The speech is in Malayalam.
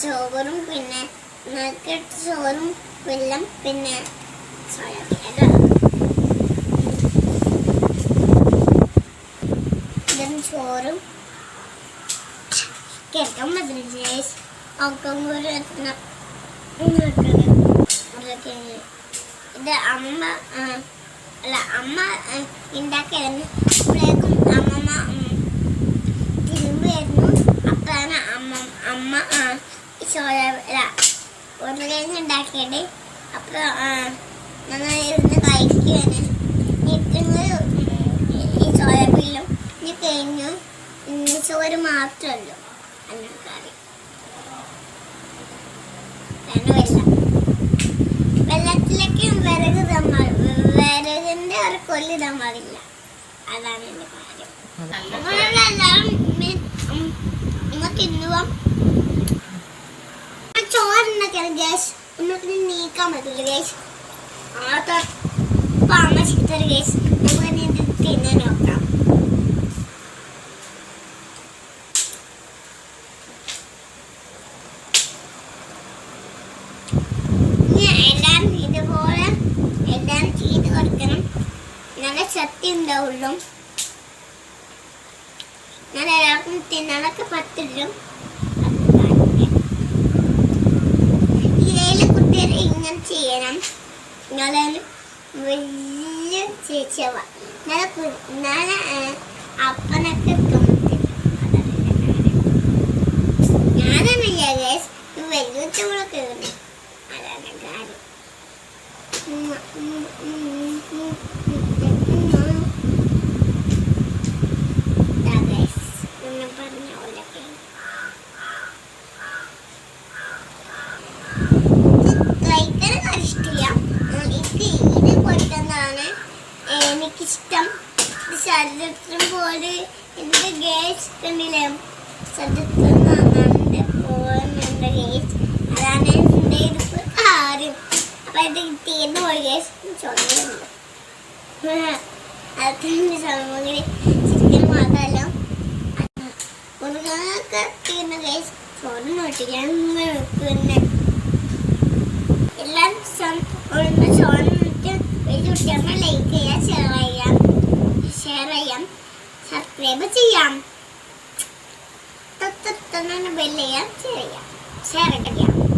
ചോറും പിന്നെ നക്കിട്ട് ചോറും വെല്ലം പിന്നെ ചോറും. കേൾക്കാൻ പറ്റില്ല ജേസ് ഒക്കെ ഉരുളക്കിഴങ്ങ് ഇത് അമ്മ അല്ല അമ്മ ഉണ്ടാക്കിയായിരുന്നു അപ്പോഴേക്കും അമ്മമ്മ തിരുമ്പായിരുന്നു അപ്പോഴാണ് അമ്മ അമ്മ ചോര ഉരുളക്കിഴങ്ങ് ഉണ്ടാക്കിയത് അപ്പോൾ ഞങ്ങൾ ഇരുന്ന് കഴിക്കുകയാണ് നിൽക്കുന്നത് ഈ സോയാബീനിലും ഇനി കഴിഞ്ഞു. ചോറ് മാത്രമല്ലോ അന്ന കറി വെള്ളത്തിലേക്ക് വിറക് പാടില്ല വിറകിന്റെ ഒരു കൊല്ലി ഇടാൻ പാടില്ല അതാണ് എന്റെ കാര്യം. മി- നമുക്ക് നീക്കാൻ പറ്റില്ല ഗ്യാസ് ആദ്യത്തെ താമസിക്കുന്ന ഗ്യാസ് നമുക്ക് ഇനി ഇത് തിന്നാൻ നോക്കാം. ഇനി എല്ലാം ഇതുപോലെ എല്ലാം ചെയ്ത് കൊടുക്കണം. നല്ല ശക്തി ഉണ്ടാവുള്ളൂ. ഞാൻ എല്ലാവർക്കും തിന്നാനൊക്കെ പറ്റില്ല. ഞാൻ വലിയ ചേച്ചിയവ ഞാൻ ഞാൻ അപ്പനൊക്കെ ഞാനാണ് ഗേസ് വലിയ ചോളൊക്കെ അതാണ് കാര്യം. ഇത് ശരീരത്തിനും പോലെ എന്റെ ഗ്യാസ് കണ്ടില്ലേ? ശരീരത്തിൽ അതാണ് എന്റെ ഇത് ആരും അപ്പം ഇത് തീർന്നു പോയി ഗ്യാസ് അതൊക്കെ സമൂഹത്തിൽ ചിക്കൻ മാത്രമല്ല. മുറുകാനൊക്കെ തീർന്നു ഗ്യാസ് ചോറ് നോട്ടിക്കാൻ വെക്കുന്ന എല്ലാം ഒന്ന് ചോറ് കുട്ടികൾ ലൈക്ക് ചെയ്യാം. ചെയ്യാം സബ്സ്ക്രൈബ് ചെയ്യാം തൊട്ടടുത്ത് ബെല്ല് ചെയ്യാം ഷെയർ ചെയ്യാം